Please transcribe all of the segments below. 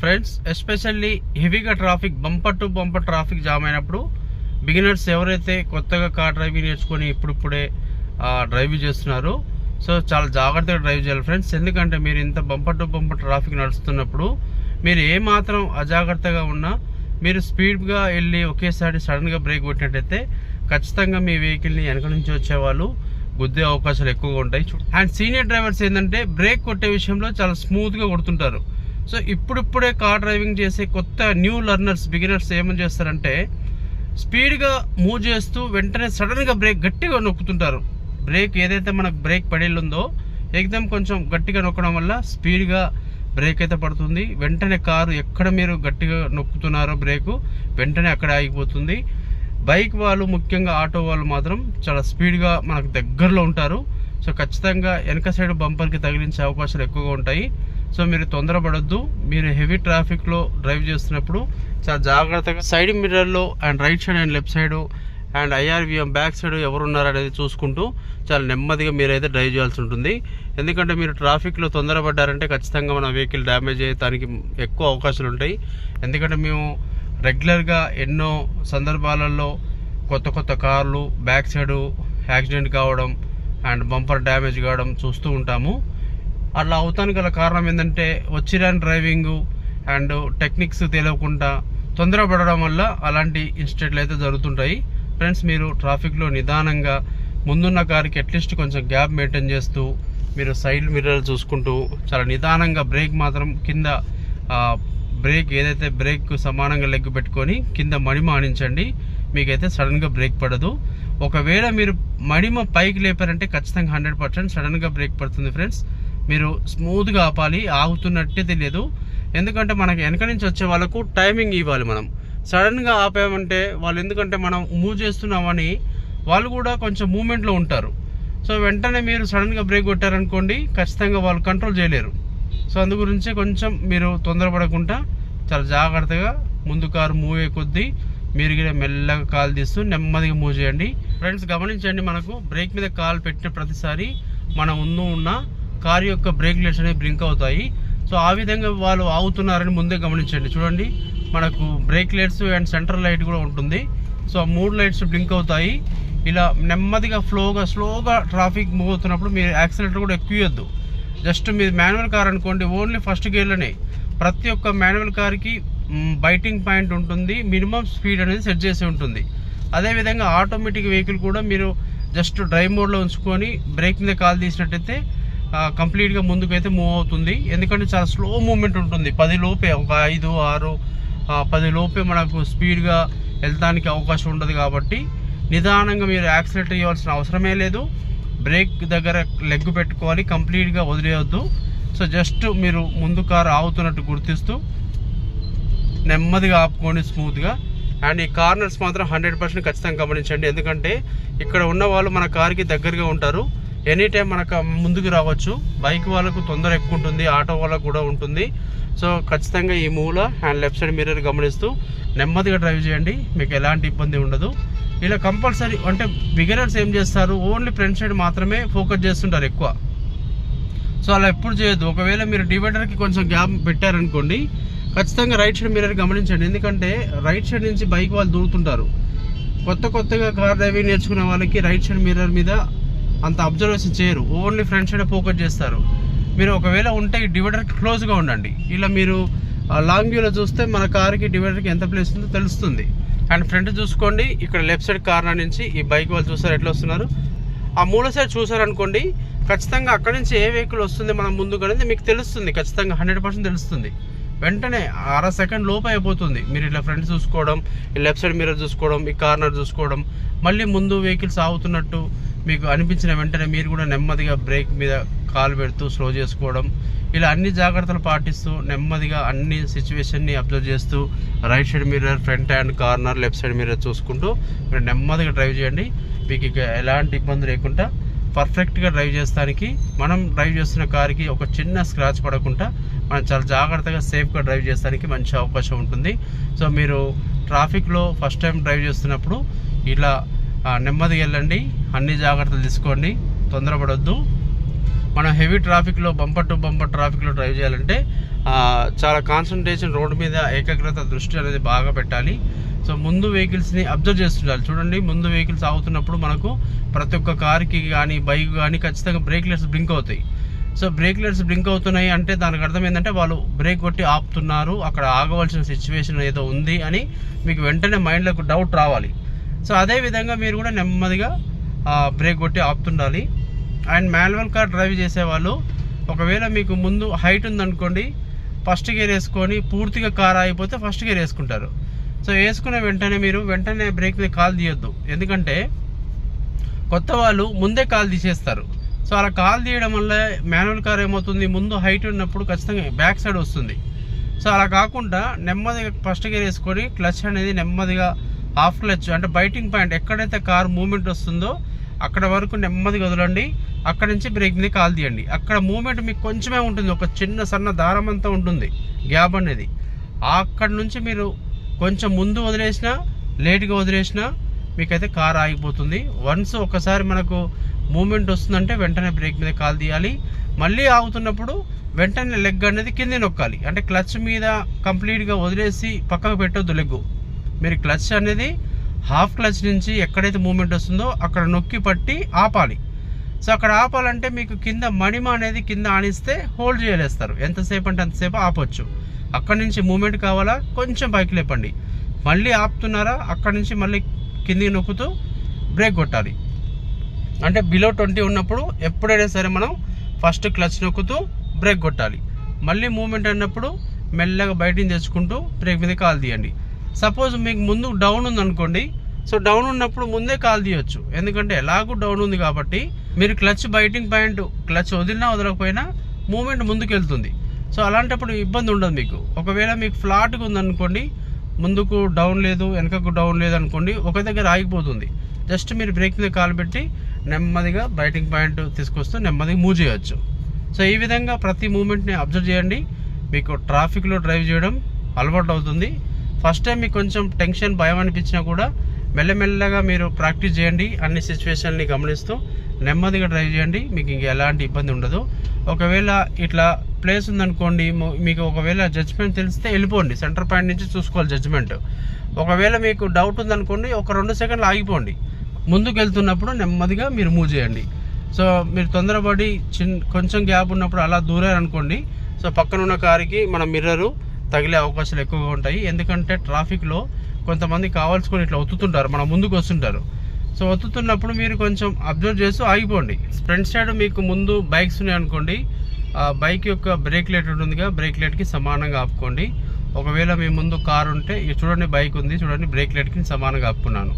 Friends especially హెవీగా traffic bumper to bumper traffic jam అయినప్పుడు beginners ఎవరైతే కొత్తగా కార్ డ్రైవింగ్ నేర్చుకొని ఇప్పుడిప్పుడే డ్రైవ్ చేస్తున్నారో సో చాలా జాగ్రత్తగా డ్రైవ్ చేయాలి ఫ్రెండ్స్. ఎందుకంటే మీరు ఇంత బంపర్ టు బంపర్ ట్రాఫిక్ నడుస్తున్నప్పుడు మీరు ఏ మాత్రం అజాగ్రత్తగా ఉన్నా మీరు స్పీడ్గా వెళ్ళి ఒకేసారి సడన్గా బ్రేక్ కొట్టినట్టయితే ఖచ్చితంగా మీ వెహికల్ని వెనక నుంచి వచ్చేవాళ్ళు గుద్దే అవకాశాలు ఎక్కువగా ఉంటాయి. అండ్ సీనియర్ డ్రైవర్స్ ఏంటంటే బ్రేక్ కొట్టే విషయంలో చాలా స్మూత్గా కొడుతుంటారు. సో ఇప్పుడిప్పుడే కార్ డ్రైవింగ్ చేసే కొత్త న్యూ లర్నర్స్ బిగినర్స్ ఏమని చేస్తారంటే స్పీడ్గా మూవ్ చేస్తూ వెంటనే సడన్గా బ్రేక్ గట్టిగా నొక్కుతుంటారు. బ్రేక్ ఏదైతే మనకు బ్రేక్ పడేళ్ళుందో ఎగ్దమ్ కొంచెం గట్టిగా నొక్కడం వల్ల స్పీడ్గా బ్రేక్ అయితే పడుతుంది. వెంటనే కారు ఎక్కడ మీరు గట్టిగా నొక్కుతున్నారో బ్రేకు వెంటనే అక్కడ ఆగిపోతుంది. బైక్ వాళ్ళు ముఖ్యంగా ఆటో వాళ్ళు మాత్రం చాలా స్పీడ్గా మనకు దగ్గరలో ఉంటారు. సో ఖచ్చితంగా వెనక సైడ్ బంపర్కి తగిలించే అవకాశాలు ఎక్కువగా ఉంటాయి. సో మీరు తొందరపడొద్దు. మీరు హెవీ ట్రాఫిక్లో డ్రైవ్ చేస్తున్నప్పుడు చాలా జాగ్రత్తగా సైడ్ మిర్రర్లో and right side and left side and IRVM back side ఎవరు ఉన్నారనేది చూసుకుంటూ చాలా నెమ్మదిగా మీరైతే డ్రైవ్ చేయాల్సి ఉంటుంది. ఎందుకంటే మీరు ట్రాఫిక్లో తొందరపడ్డారంటే ఖచ్చితంగా మన వెహికల్ డ్యామేజ్ అయ్యేదానికి ఎక్కువ అవకాశాలు ఉంటాయి. ఎందుకంటే మేము రెగ్యులర్గా ఎన్నో సందర్భాలలో కొత్త కొత్త కార్లు బ్యాక్ సైడ్ యాక్సిడెంట్ కావడం అండ్ బంపర్ డ్యామేజ్ కావడం చూస్తూ ఉంటాము. అట్లా అవుతాను గల కారణం ఏంటంటే వచ్చిరాని డ్రైవింగ్ అండ్ టెక్నిక్స్ తెలియకుండా తొందరపడడం వల్ల అలాంటి ఇన్సిడెంట్లు అయితే జరుగుతుంటాయి. ఫ్రెండ్స్ మీరు ట్రాఫిక్లో నిదానంగా ముందున్న కారుకి అట్లీస్ట్ కొంచెం గ్యాప్ మెయింటైన్ చేస్తూ మీరు సైడ్ మిర్రర్ చూసుకుంటూ చాలా నిదానంగా బ్రేక్ మాత్రం కింద బ్రేక్ ఏదైతే బ్రేక్ సమానంగా లెగ్ పెట్టుకొని కింద మడిమ ఆనించండి మీకైతే సడన్గా బ్రేక్ పడదు. ఒకవేళ మీరు మడిమ పైకి లేపారంటే ఖచ్చితంగా హండ్రెడ్ పర్సెంట్ సడన్గా బ్రేక్ పడుతుంది ఫ్రెండ్స్. మీరు స్మూత్గా ఆపాలి ఆగుతున్నట్టే తెలియదు. ఎందుకంటే మనకి వెనక నుంచి వచ్చే వాళ్ళకు టైమింగ్ ఇవ్వాలి మనం. సడన్గా ఆపామంటే వాళ్ళు ఎందుకంటే మనం మూవ్ చేస్తున్నామని వాళ్ళు కూడా కొంచెం మూమెంట్లో ఉంటారు. సో వెంటనే మీరు సడన్గా బ్రేక్ కొట్టారనుకోండి ఖచ్చితంగా వాళ్ళు కంట్రోల్ చేయలేరు. సో అందు గురించి కొంచెం మీరు తొందరపడకుండా చాలా జాగ్రత్తగా ముందు కారు మూవ్ అయ్యే కొద్దీ మీరు కూడా మెల్లగా కాలు తీస్తూ నెమ్మదిగా మూవ్ చేయండి. ఫ్రెండ్స్ గమనించండి మనకు బ్రేక్ మీద కాలు పెట్టిన ప్రతిసారి మన ఉన్న ఉన్న కారు యొక్క బ్రేక్ లైట్స్ అనేవి బ్లింక్ అవుతాయి. సో ఆ విధంగా వాళ్ళు ఆగుతున్నారని ముందే గమనించండి. చూడండి మనకు brake lights and centre light కూడా ఉంటుంది. సో ఆ మూడు లైట్స్ బ్లింక్ అవుతాయి. ఇలా నెమ్మదిగా ఫ్లోగా స్లోగా ట్రాఫిక్ మూవ్ అవుతున్నప్పుడు మీరు యాక్సిలేటర్ కూడా ఎక్కువద్దు జస్ట్ మీరు మాన్యువల్ కార్ అనుకోండి ఓన్లీ ఫస్ట్ గేర్లోనే. ప్రతి ఒక్క మాన్యువల్ కార్కి బైటింగ్ పాయింట్ ఉంటుంది. మినిమం స్పీడ్ అనేది సెట్ చేసి ఉంటుంది. అదేవిధంగా ఆటోమేటిక్ వెహికల్ కూడా మీరు జస్ట్ డ్రైవ్ మోడ్లో ఉంచుకొని బ్రేక్ మీద కాల్ తీసినట్టయితే కంప్లీట్గా ముందుకు అయితే మూవ్ అవుతుంది. ఎందుకంటే చాలా స్లో మూమెంట్ ఉంటుంది. పది లోపే ఒక ఐదు ఆరు పది లోపే మనకు స్పీడ్గా వెళ్తానికి అవకాశం ఉండదు కాబట్టి నిదానంగా మీరు యాక్సిలేటర్ ఇవ్వాల్సిన అవసరమే లేదు. బ్రేక్ దగ్గర లెగ్ పెట్టుకోవాలి కంప్లీట్గా వదిలేయొద్దు. సో జస్ట్ మీరు ముందు కారు ఆగుతున్నట్టు గుర్తిస్తూ నెమ్మదిగా ఆపుకోండి స్మూత్గా అండ్ ఈ కార్నర్స్ మాత్రం హండ్రెడ్ పర్సెంట్ ఖచ్చితంగా గమనించండి. ఎందుకంటే ఇక్కడ ఉన్న వాళ్ళు మన కార్కి దగ్గరగా ఉంటారు. ఎనీ టైం మనకు ముందుకు రావచ్చు. బైక్ వాళ్ళకు తొందర ఎక్కువ ఉంటుంది ఆటో వాళ్ళకు కూడా ఉంటుంది. సో ఖచ్చితంగా ఈ మూల అండ్ లెఫ్ట్ సైడ్ మిర్రర్ గమనిస్తూ నెమ్మదిగా డ్రైవ్ చేయండి. మీకు ఎలాంటి ఇబ్బంది ఉండదు. ఇలా కంపల్సరీ అంటే బిగినర్స్ ఏం చేస్తారు? ఓన్లీ ఫ్రంట్ సైడ్ మాత్రమే ఫోకస్ చేస్తుంటారు ఎక్కువ. సో అలా ఎప్పుడు చేయొద్దు. ఒకవేళ మీరు డివైడర్కి కొంచెం గ్యాప్ పెట్టారనుకోండి ఖచ్చితంగా రైట్ సైడ్ మిర్రర్ గమనించండి. ఎందుకంటే రైట్ సైడ్ నుంచి బైక్ వాళ్ళు దూరుతుంటారు. కొత్త కొత్తగా కార్ డ్రైవింగ్ నేర్చుకునే వాళ్ళకి రైట్ సైడ్ మిర్రర్ మీద అంత అబ్జర్వేషన్ చేయరు. ఓన్లీ ఫ్రంట్ సైడ్ ఫోకస్ చేస్తారు. మీరు ఒకవేళ ఉంటే ఈ డివైడర్ క్లోజ్గా ఉండండి. ఇలా మీరు లాంగ్ వ్యూలో చూస్తే మన కార్కి డివైడర్కి ఎంత ప్లేస్ ఉందో తెలుస్తుంది. అండ్ ఫ్రంట్ చూసుకోండి. ఇక్కడ లెఫ్ట్ సైడ్ కార్నర్ నుంచి ఈ బైక్ వాళ్ళు చూసారు ఎట్లా వస్తున్నారు? ఆ మూడో సైడ్ చూసారనుకోండి ఖచ్చితంగా అక్కడి నుంచి ఏ వెహికల్ వస్తుంది మనం ముందుకు అనేది మీకు తెలుస్తుంది. ఖచ్చితంగా హండ్రెడ్ పర్సెంట్ తెలుస్తుంది. వెంటనే అర సెకండ్ లోపు అయిపోతుంది. మీరు ఇలా ఫ్రంట్ చూసుకోవడం ఈ లెఫ్ట్ సైడ్ మిర్రర్ చూసుకోవడం ఈ కార్నర్ చూసుకోవడం మళ్ళీ ముందు వెహికల్స్ ఆగుతున్నట్టు మీకు అనిపించిన వెంటనే మీరు కూడా నెమ్మదిగా బ్రేక్ మీద కాలు పెడుతూ స్లో చేసుకోవడం. ఇలా అన్ని జాగ్రత్తలు పాటిస్తూ నెమ్మదిగా అన్ని సిచ్యువేషన్ని అబ్జర్వ్ చేస్తూ right side mirror front and corner left side mirror చూసుకుంటూ మీరు నెమ్మదిగా డ్రైవ్ చేయండి. మీకు ఇక ఎలాంటి ఇబ్బంది లేకుండా పర్ఫెక్ట్గా డ్రైవ్ చేస్తానికి మనం డ్రైవ్ చేస్తున్న కార్కి ఒక చిన్న స్క్రాచ్ పడకుండా మనం చాలా జాగ్రత్తగా సేఫ్గా డ్రైవ్ చేస్తానికి మంచి అవకాశం ఉంటుంది. సో మీరు ట్రాఫిక్లో ఫస్ట్ టైం డ్రైవ్ చేస్తున్నప్పుడు ఇలా నెమ్మదిగా వెళ్ళండి. అన్ని జాగ్రత్తలు తీసుకోండి. తొందరపడొద్దు. మనం హెవీ ట్రాఫిక్లో బంపర్ టు బంపర్ ట్రాఫిక్లో డ్రైవ్ చేయాలంటే చాలా కాన్సన్ట్రేషన్ రోడ్డు మీద ఏకాగ్రత దృష్టి అనేది బాగా పెట్టాలి. సో ముందు వెహికల్స్ని అబ్జర్వ్ చేస్తుండాలి. చూడండి ముందు వెహికల్స్ ఆగుతున్నప్పుడు మనకు ప్రతి ఒక్క కార్కి కానీ బైక్ కానీ ఖచ్చితంగా బ్రేక్ లైట్స్ బ్లింక్ అవుతాయి. సో బ్రేక్ లైట్స్ బ్లింక్ అవుతున్నాయి అంటే దానికి అర్థం ఏంటంటే వాళ్ళు బ్రేక్ కొట్టి ఆపుతున్నారు. అక్కడ ఆగవలసిన సిచ్యువేషన్ ఏదో ఉంది అని మీకు వెంటనే మైండ్లోకి డౌట్ రావాలి. సో అదే విధంగా మీరు కూడా నెమ్మదిగా బ్రేక్ కొట్టి ఆపుతుండాలి. అండ్ మాన్యువల్ కార్ డ్రైవ్ చేసేవాళ్ళు ఒకవేళ మీకు ముందు హైట్ ఉందనుకోండి ఫస్ట్ గేర్ వేసుకొని పూర్తిగా కార్ ఆగిపోతే ఫస్ట్ గేర్ వేసుకుంటారు. సో వేసుకున్న వెంటనే మీరు వెంటనే బ్రేక్ మీద కాల్ తీయొద్దు. ఎందుకంటే కొత్త వాళ్ళు ముందే కాల్ తీసేస్తారు. సో అలా కాల్ తీయడం వల్ల మాన్యువల్ కార్ ఏమవుతుంది? ముందు హైట్ ఉన్నప్పుడు ఖచ్చితంగా బ్యాక్ సైడ్ వస్తుంది. సో అలా కాకుండా నెమ్మదిగా ఫస్ట్ గేర్ వేసుకొని క్లచ్ అనేది నెమ్మదిగా హాఫ్ క్లచ్ అంటే బైటింగ్ పాయింట్ ఎక్కడైతే కార్ మూమెంట్ వస్తుందో అక్కడ వరకు నెమ్మదిగా వదలండి. అక్కడ నుంచి బ్రేక్ మీద కాల్ తీయండి. అక్కడ మూమెంట్ మీకు కొంచెమే ఉంటుంది. ఒక చిన్న సన్న దారం అంతా ఉంటుంది. గ్యాప్ అనేది. అక్కడ నుంచి మీరు కొంచెం ముందు వదిలేసినా లేట్గా వదిలేసినా మీకైతే కార్ ఆగిపోతుంది. వన్స్ ఒకసారి మనకు మూమెంట్ వస్తుందంటే వెంటనే బ్రేక్ మీద కాల్ తీయాలి. మళ్ళీ ఆగుతున్నప్పుడు వెంటనే లెగ్ అనేది కింద నొక్కాలి. అంటే క్లచ్ మీద కంప్లీట్గా వదిలేసి పక్కకు పెట్టొద్దు లెగ్గు. మీరు క్లచ్ అనేది హాఫ్ క్లచ్ నుంచి ఎక్కడైతే మూమెంట్ వస్తుందో అక్కడ నొక్కి పట్టి ఆపాలి. సో అక్కడ ఆపాలంటే మీకు కింద మణిమ అనేది కింద ఆనిస్తే హోల్డ్ చేయలేస్తారు. ఎంతసేపు అంటే అంతసేపు ఆపొచ్చు. అక్కడి నుంచి మూమెంట్ కావాలా? కొంచెం పైకి లేపండి. మళ్ళీ ఆపుతున్నారా? అక్కడి నుంచి మళ్ళీ కిందికి నొక్కుతూ బ్రేక్ కొట్టాలి. అంటే బిలో ట్వంటీ ఉన్నప్పుడు ఎప్పుడైనా సరే మనం ఫస్ట్ క్లచ్ నొక్కుతూ బ్రేక్ కొట్టాలి. మళ్ళీ మూమెంట్ అన్నప్పుడు మెల్లగా బయటని తెచ్చుకుంటూ బ్రేక్ మీద కాల్ తీయండి. సపోజ్ మీకు ముందు డౌన్ ఉంది అనుకోండి సో డౌన్ ఉన్నప్పుడు ముందే కాల్ తీయొచ్చు. ఎందుకంటే ఎలాగూ డౌన్ ఉంది కాబట్టి మీరు క్లచ్ బైటింగ్ పాయింట్ క్లచ్ వదిలినా వదలకపోయినా మూమెంట్ ముందుకు వెళ్తుంది సో అలాంటప్పుడు ఇబ్బంది ఉండదు మీకు. ఒకవేళ మీకు ఫ్లాట్గా ఉందనుకోండి ముందుకు డౌన్ లేదు వెనకకు డౌన్ లేదు అనుకోండి ఒక దగ్గర ఆగిపోతుంది. జస్ట్ మీరు బ్రేక్ మీద కాలు పెట్టి నెమ్మదిగా బైటింగ్ పాయింట్ తీసుకొస్తూ నెమ్మదిగా మూవ్ చేయొచ్చు. సో ఈ విధంగా ప్రతి మూమెంట్ని అబ్జర్వ్ చేయండి. మీకు ట్రాఫిక్లో డ్రైవ్ చేయడం అలవాటు అవుతుంది. ఫస్ట్ టైం మీకు కొంచెం టెన్షన్ భయం అనిపించినా కూడా మెల్లమెల్లగా మీరు ప్రాక్టీస్ చేయండి. అన్ని సిచ్యువేషన్ని గమనిస్తూ నెమ్మదిగా డ్రైవ్ చేయండి. మీకు ఇంక ఎలాంటి ఇబ్బంది ఉండదు. ఒకవేళ ఇట్లా ప్లేస్ ఉందనుకోండి మీకు ఒకవేళ జడ్జ్మెంట్ తెలిస్తే వెళ్ళిపోండి. సెంటర్ పాయింట్ నుంచి చూసుకోవాలి జడ్జ్మెంట్ ఒకవేళ మీకు డౌట్ ఉందనుకోండి ఒక రెండు సెకండ్లు ఆగిపోండి. ముందుకు వెళ్తున్నప్పుడు నెమ్మదిగా మీరు మూవ్ చేయండి. సో మీరు తొందరపడి చిన్ కొంచెం గ్యాప్ ఉన్నప్పుడు అలా దూరారనుకోండి. సో పక్కన ఉన్న కారుకి మన మిర్రరు తగిలే అవకాశాలు ఎక్కువగా ఉంటాయి. ఎందుకంటే ట్రాఫిక్లో కొంతమంది కావాల్సుకొని ఇట్లా ఒత్తుతుంటారు. మన ముందుకు వస్తుంటారు. సో ఒత్తుతున్నప్పుడు మీరు కొంచెం అబ్జర్వ్ చేస్తూ ఆగిపోండి. ఫ్రంట్ సైడ్ మీకు ముందు బైక్స్ ఉన్నాయి అనుకోండి. ఆ బైక్ యొక్క బ్రేక్ లైట్ ఉంటుందిగా బ్రేక్ లైట్కి సమానంగా ఆపుకోండి. ఒకవేళ మీ ముందు కార్ ఉంటే ఇక చూడండి బైక్ ఉంది చూడండి బ్రేక్ లైట్కి సమానంగా ఆపుకున్నాను.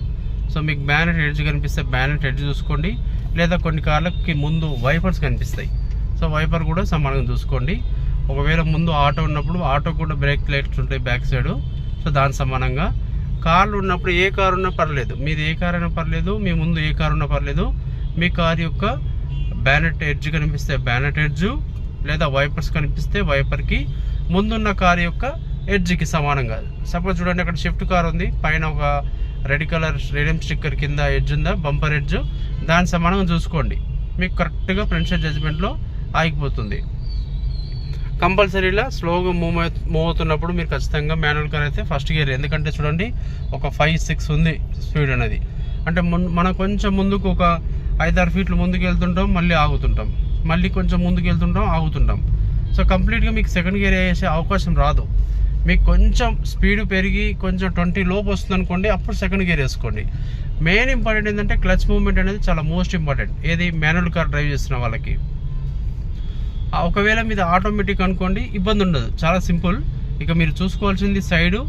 సో మీకు బ్యానెట్ హెడ్జ్ కనిపిస్తే బ్యానెట్ హెడ్జ్ చూసుకోండి. లేదా కొన్ని కార్లకి ముందు వైపర్స్ కనిపిస్తాయి. సో వైపర్ కూడా సమానంగా చూసుకోండి. ఒకవేళ ముందు ఆటో ఉన్నప్పుడు ఆటో కూడా బ్రేక్ లైట్స్ ఉంటాయి బ్యాక్ సైడ్. సో దాని సమానంగా. కార్లు ఉన్నప్పుడు ఏ కారు ఉన్నా పర్లేదు. మీది ఏ కార్ అయినా పర్లేదు. మీ ముందు ఏ కారు ఉన్నా పర్లేదు. మీ కార్ యొక్క బ్యానెట్ ఎడ్జ్ కనిపిస్తే బ్యానెట్ ఎడ్జ్ లేదా వైపర్స్ కనిపిస్తే వైపర్కి. ముందున్న కార్ యొక్క ఎడ్జ్కి సమానంగా. సపోజ్ చూడండి అక్కడ షిఫ్ట్ కార్ ఉంది. పైన ఒక రెడ్ కలర్ రేడియం స్టిక్కర్ కింద ఎడ్జ్ ఉందా? Bumper edge. దాని సమానంగా చూసుకోండి. మీకు కరెక్ట్గా ఫ్రంట్ జడ్జ్మెంట్లో ఆగిపోతుంది. కంపల్సరీలా స్లోగా మూవ్ మూవ్ అవుతున్నప్పుడు మీరు ఖచ్చితంగా మాన్యువల్ కార్ అయితే ఫస్ట్ గేర్. ఎందుకంటే చూడండి ఒక ఫైవ్ సిక్స్ ఉంది స్పీడ్ అనేది. అంటే మున్ మనం కొంచెం ముందుకు ఒక ఐదారు ఫీట్లు ముందుకు వెళ్తుంటాం మళ్ళీ ఆగుతుంటాం. మళ్ళీ కొంచెం ముందుకు వెళ్తుంటాం ఆగుతుంటాం. సో కంప్లీట్గా మీకు సెకండ్ గేర్ వేసే అవకాశం రాదు. మీకు కొంచెం స్పీడ్ పెరిగి కొంచెం ట్వంటీ లోపు వస్తుంది అనుకోండి అప్పుడు సెకండ్ గేర్ వేసుకోండి. మెయిన్ ఇంపార్టెంట్ ఏంటంటే క్లచ్ మూవ్మెంట్ అనేది చాలా మోస్ట్ ఇంపార్టెంట్. ఏది మాన్యువల్ కార్ డ్రైవ్ చేస్తున్న వాళ్ళకి. ఒకవేళ మీద ఆటోమేటిక్ అనుకోండి ఇబ్బంది ఉండదు. చాలా సింపుల్. ఇక మీరు చూసుకోవాల్సింది side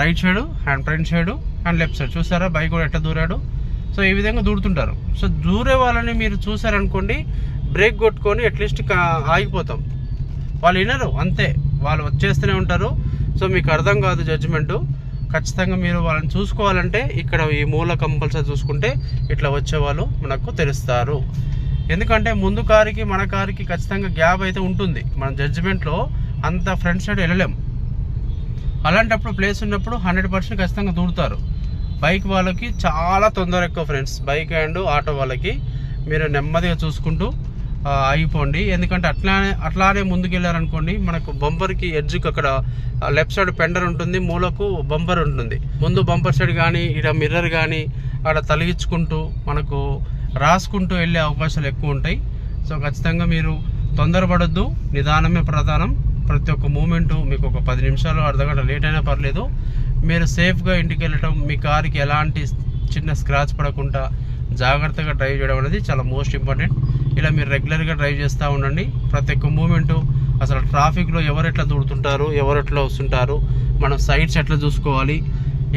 right side and front side and left side చూసారా? బైక్ కూడా ఎట్ట దూరాడు? సో ఈ విధంగా దూడుతుంటారు సో దూరే వాళ్ళని మీరు చూసారనుకోండి బ్రేక్ కొట్టుకొని అట్లీస్ట్ ఆగిపోతాం. వాళ్ళు వినరు అంతే. వాళ్ళు వచ్చేస్తూనే ఉంటారు. సో మీకు అర్థం కాదు జడ్జిమెంటు ఖచ్చితంగా మీరు వాళ్ళని చూసుకోవాలంటే ఇక్కడ ఈ మూల కంపల్సరీ చూసుకుంటే ఇట్లా వచ్చేవాళ్ళు మనకు తెలుస్తారు. ఎందుకంటే ముందు కారుకి మన కారుకి ఖచ్చితంగా గ్యాప్ అయితే ఉంటుంది. మన జడ్జిమెంట్లో అంత ఫ్రంట్ సైడ్ వెళ్ళలేము. అలాంటప్పుడు ప్లేస్ ఉన్నప్పుడు హండ్రెడ్ పర్సెంట్ ఖచ్చితంగా దూరుతారు. బైక్ వాళ్ళకి చాలా తొందర ఎక్కువ ఫ్రెండ్స్. బైక్ అండ్ ఆటో వాళ్ళకి మీరు నెమ్మదిగా చూసుకుంటూ అయిపోండి ఆగిపోండి. ఎందుకంటే అట్లానే అట్లానే ముందుకెళ్ళారనుకోండి మనకు బంపర్కి ఎడ్జ్కి అక్కడ లెఫ్ట్ సైడ్ పెండర్ ఉంటుంది మూలకు బంపర్ ఉంటుంది. ముందు బంపర్ సైడ్ కానీ ఇక్కడ మిర్రర్ కానీ అక్కడ తలిగించుకుంటూ మనకు రాసుకుంటూ వెళ్ళే అవకాశాలు ఎక్కువ ఉంటాయి. సో ఖచ్చితంగా మీరు తొందరపడద్దు. నిదానమే ప్రధానం. ప్రతి ఒక్క మూమెంటు మీకు ఒక పది నిమిషాలు అర్ధగంట లేట్ అయినా పర్లేదు. మీరు సేఫ్గా ఇంటికి వెళ్ళటం మీ కార్కి ఎలాంటి చిన్న స్క్రాచ్ పడకుండా జాగ్రత్తగా డ్రైవ్ చేయడం అనేది చాలా మోస్ట్ ఇంపార్టెంట్. ఇలా మీరు రెగ్యులర్గా డ్రైవ్ చేస్తూ ఉండండి. ప్రతి ఒక్క మూమెంటు అసలు ట్రాఫిక్లో ఎవరు ఎట్లా దూడుతుంటారు ఎవరు ఎట్లా వస్తుంటారు మనం సైడ్స్ ఎట్లా చూసుకోవాలి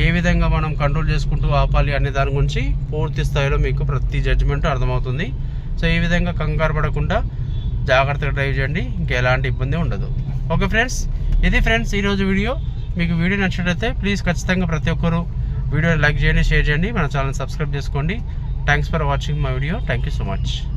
ఏ విధంగా మనం కంట్రోల్ చేసుకుంటూ ఆపాలి అనే దాని గురించి పూర్తి స్థాయిలో మీకు ప్రతి జడ్జిమెంట్ అర్థమవుతుంది. సో ఈ విధంగా కంగారు పడకుండా జాగ్రత్తగా డ్రైవ్ చేయండి. ఇంకా ఎలాంటి ఇబ్బంది ఉండదు. ఓకే ఫ్రెండ్స్ ఇది ఫ్రెండ్స్ ఈరోజు వీడియో. మీకు వీడియో నచ్చినట్లయితే ప్లీజ్ ఖచ్చితంగా ప్రతి ఒక్కరు వీడియోని లైక్ చేయండి షేర్ చేయండి. మన ఛానల్ సబ్స్క్రైబ్ చేసుకోండి. Thanks for watching my video thank you so much